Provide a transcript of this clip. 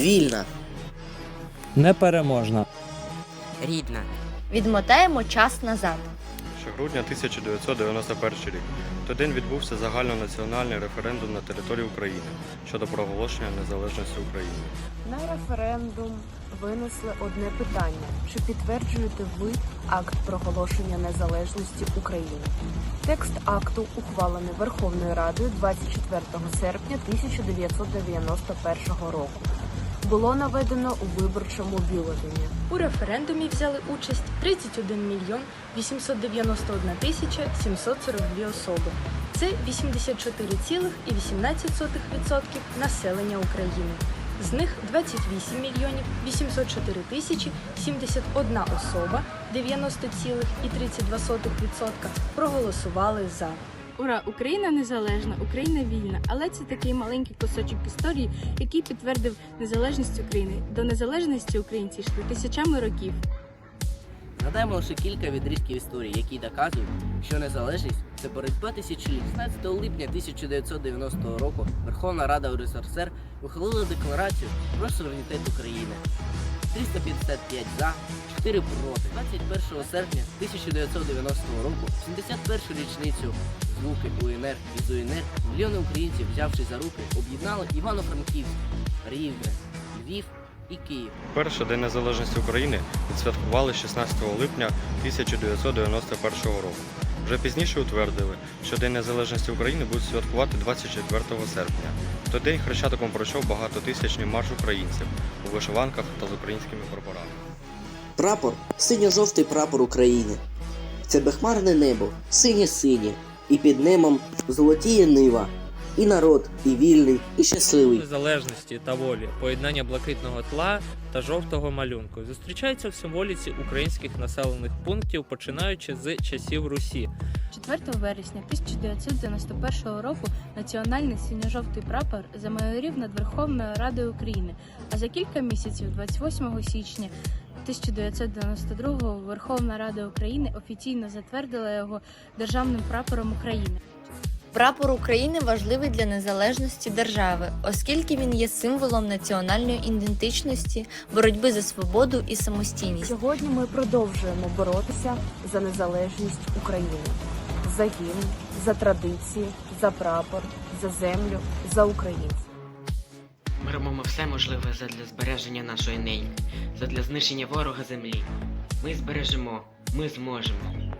Вільна. Непереможна. Рідна. Відмотаємо час назад. Що грудня 1991 рік. Той день відбувся загальнонаціональний референдум на території України щодо проголошення незалежності України. На референдум винесли одне питання: чи підтверджуєте ви акт проголошення незалежності України? Текст акту ухвалений Верховною Радою 24 серпня 1991 року. Було наведено у виборчому бюлетені. У референдумі взяли участь 31 мільйон 891 тисяча 742 особи. Це 84,18% населення України. З них 28 мільйонів 804 тисячі 71 особа 90,32% проголосували за. Ура! Україна незалежна, Україна вільна. Але це такий маленький кусочок історії, який підтвердив незалежність України. До незалежності українці йшли тисячами років. Надаємо лише кілька відрізків історії, які доказують, що незалежність це боротьба тисячоліть. 16 липня 1990 року Верховна Рада УРСР ухвалила декларацію про суверенітет України. 355 за, 4 проти. 21 серпня 1990 року, 71 річницю звуки УНР і ЗУНР, мільйони українців, взявши за руки, об'єднали Івано-Франківськ, Рівне, Львів і Київ. Перший день незалежності України відсвяткували 16 липня 1991 року. Вже пізніше утвердили, що День Незалежності України будуть святкувати 24 серпня. В той день Хрещатиком пройшов багатотисячний марш українців у вишиванках та з українськими прапорами. Прапор синьо-жовтий прапор України. Це безхмарне небо, синє-синє, і під небом золотіє нива. І народ, і вільний, і щасливий. Незалежності та волі, поєднання блакитного тла та жовтого малюнку зустрічаються в символіці українських населених пунктів, починаючи з часів Русі. 4 вересня 1991 року національний синьо-жовтий прапор замайорів над Верховною Радою України. А за кілька місяців, 28 січня 1992 Верховна Рада України офіційно затвердила його державним прапором України. Прапор України важливий для незалежності держави, оскільки він є символом національної ідентичності, боротьби за свободу і самостійність. Сьогодні ми продовжуємо боротися за незалежність України, за гімн, за традиції, за прапор, за землю, за українців. Ми робимо все можливе задля збереження нашої неньки, задля знищення ворога землі. Ми збережемо, ми зможемо.